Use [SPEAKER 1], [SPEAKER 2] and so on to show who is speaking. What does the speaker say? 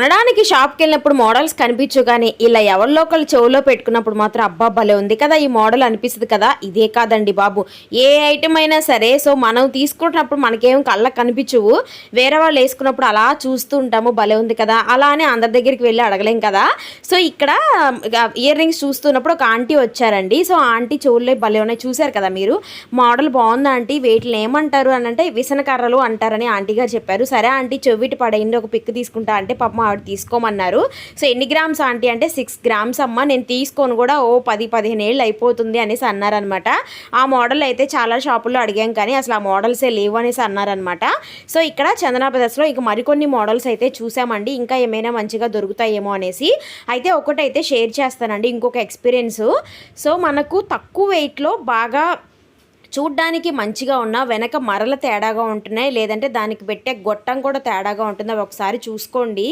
[SPEAKER 1] అనడానికి షాప్కి వెళ్ళినప్పుడు మోడల్స్ కనిపించు కానీ ఇలా ఎవరిలో ఒకళ్ళు చెవులో పెట్టుకున్నప్పుడు మాత్రం అబ్బా భలే ఉంది కదా ఈ మోడల్ అనిపిస్తుంది కదా ఇదే కాదండి బాబు. ఏ ఐటమ్ అయినా సరే సో మనం తీసుకుంటున్నప్పుడు మనకేం కళ్ళకు కనిపించవు. వేరే వాళ్ళు వేసుకున్నప్పుడు అలా చూస్తూ ఉంటాము భలే ఉంది కదా అలా అని అందరి దగ్గరికి వెళ్ళి అడగలేం కదా. సో ఇక్కడ ఇయర్ రింగ్స్ చూస్తున్నప్పుడు ఒక ఆంటీ వచ్చారండి. సో ఆంటీ చెవుల్లో భలే ఉన్నాయి చూశారు కదా మీరు? మోడల్ బాగుందా ఆంటీ? వీటిని ఏమంటారు అని అంటే విసనకర్రలు అంటారని ఆంటీ గారు చెప్పారు. సరే ఆంటీ చెవిటి పడైంది ఒక పిక్ తీసుకుంటా అంటే పాప ఆవిడ తీసుకోమన్నారు. సో ఎన్ని గ్రామ్స్ ఆంటీ అంటే సిక్స్ గ్రామ్స్ అమ్మ నేను తీసుకొని కూడా ఓ పది పదిహేను ఏళ్ళు అయిపోతుంది అనేసి అన్నారనమాట. ఆ మోడల్ అయితే చాలా షాపుల్లో అడిగాం కానీ అసలు ఆ మోడల్సే లేవు అనేసి అన్నారనమాట. సో ఇక్కడ చందనా బ్రదర్స్లో ఇక మరికొన్ని మోడల్స్ అయితే చూసామండి. ఇంకా ఏమైనా మంచిగా దొరుకుతాయేమో అనేసి. అయితే ఒకటైతే షేర్ చేస్తానండి ఇంకొక ఎక్స్పీరియన్స్. సో మనకు తక్కువ వెయిట్లో బాగా చూడ్డానికి మంచిగా ఉన్న వెనక మరల తేడాగా ఉంటున్నాయి లేదంటే దానికి పెట్టే గొట్టం కూడా తేడాగా ఉంటుంది అవి ఒకసారి చూసుకోండి.